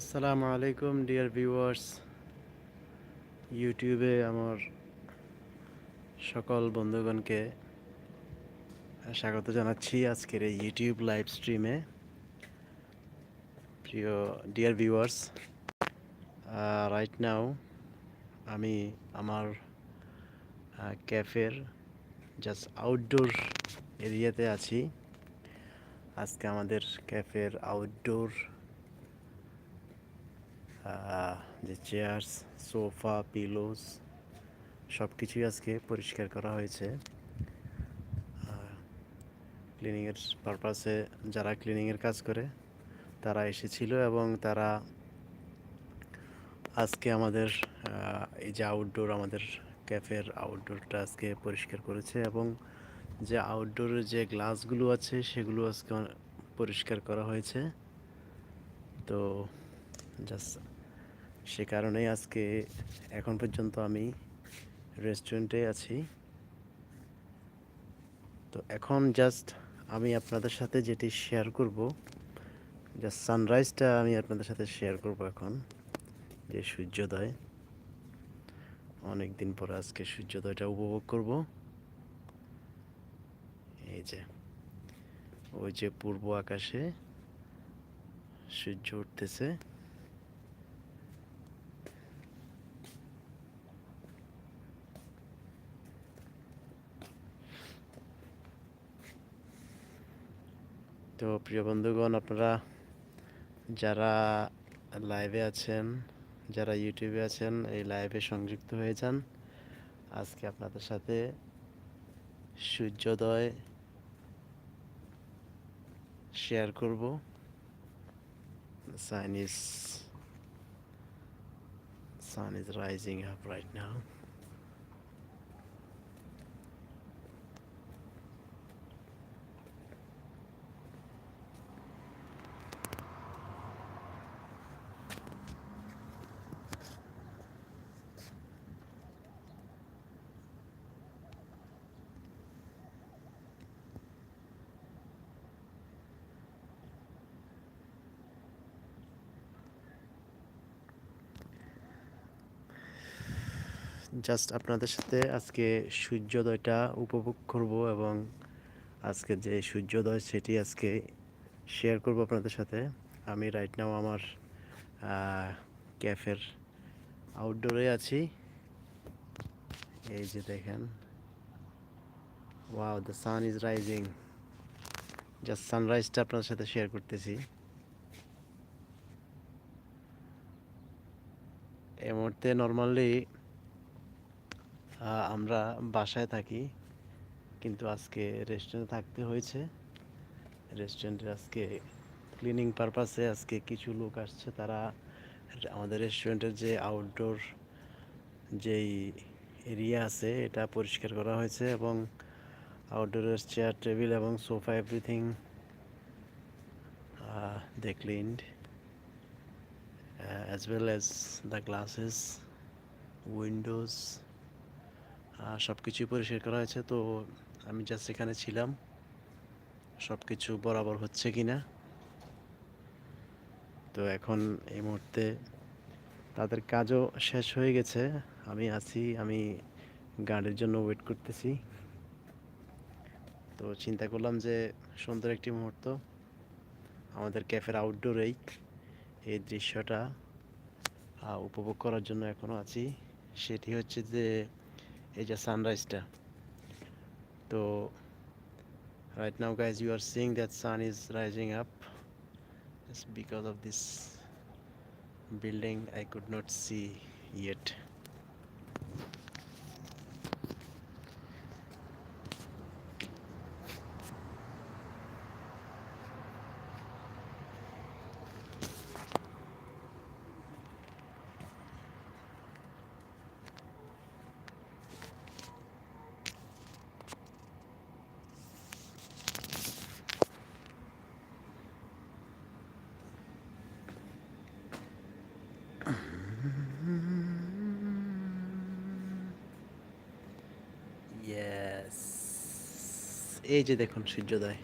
আসসালামু আলাইকুম, dear viewers. ইউটিউবে আমার সকল বন্ধুগণকে স্বাগত জানাচ্ছি আজকের এই ইউটিউব লাইভ স্ট্রিমে। প্রিয়, ডিয়ার ভিউয়ার্স রাইট নাও আমি আমার ক্যাফের জাস্ট আউটডোর এরিয়াতে আছি। আজকে আমাদের ক্যাফের আউটডোর যে চেয়ার্স সোফা পিলোস সব কিছুই আজকে পরিষ্কার করা হয়েছে। ক্লিনিংয়ের পারপাসে যারা ক্লিনিংয়ের কাজ করে, তারা এসেছিল এবং তারা আজকে আমাদের এই যে আউটডোর আমাদের ক্যাফের আউটডোরটা আজকে পরিষ্কার করেছে এবং যে আউটডোরের যে গ্লাসগুলো আছে, সেগুলো আজকে পরিষ্কার করা হয়েছে। তো জাস্ট সে কারণেই আজকে এখন পর্যন্ত আমি রেস্টুরেন্টে আছি। তো এখন জাস্ট আমি আপনাদের সাথে যেটি শেয়ার করব জাস্ট সানরাইজটা আমি আপনাদের সাথে শেয়ার করব এখন, যে সূর্যোদয়। অনেক দিন পরে আজকে সূর্যোদয়টা উপভোগ করব। এই যে, ওই যে পূর্ব আকাশে সূর্য উঠতেছে। তো প্রিয় বন্ধুগণ, আপনারা যারা লাইভে আছেন, যারা ইউটিউবে আছেন, এই লাইভে সংযুক্ত হয়ে যান। আজকে আপনাদের সাথে সূর্যোদয় শেয়ার করব। Sun is sun is rising up right now just আপনাদের সাথে আজকে সূর্যোদয়টা উপভোগ করব এবং আজকে যে সূর্যোদয় সেটি আজকে শেয়ার করব আপনাদের সাথে। আমি রাইট নাও আমার ক্যাফের আউটডোরে আছি। এই যে দেখেন। Wow the sun is rising just সানরাইজটা আপনাদের সাথে শেয়ার করতেছি। এই মুহূর্তে নর্মালি আমরা বাসায় থাকি, কিন্তু আজকে রেস্টুরেন্টে থাকতে হয়েছে। রেস্টুরেন্টের আজকে ক্লিনিং পারপাসে আজকে কিছু লোক আসছে, তারা আমাদের রেস্টুরেন্টের যে আউটডোর যেই এরিয়া আছে, এটা পরিষ্কার করা হয়েছে এবং আউটডোরের চেয়ার টেবিল এবং sofa everything they cleaned as well as the glasses windows সব কিছুই পরিষ্কার করা হয়েছে। তো আমি জাস্ট এখানে ছিলাম। সব কিছু বরাবর হচ্ছে কি না তো এখন এই মুহূর্তে তাদের কাজও শেষ হয়ে গেছে। আমি আছি, আমি গাড়ির জন্য ওয়েট করতেছি। তো চিন্তা করলাম যে সুন্দর একটি মুহূর্ত। আমাদের ক্যাফের আউটডোরেই এই দৃশ্যটা উপভোগ করার জন্য এখনও আছি। সেটি হচ্ছে যে এই যে সানরাইজটা তো right now guys you are seeing that sun is rising up it's because of this building I could not see yet এই যে দেখুন সূর্যোদয়।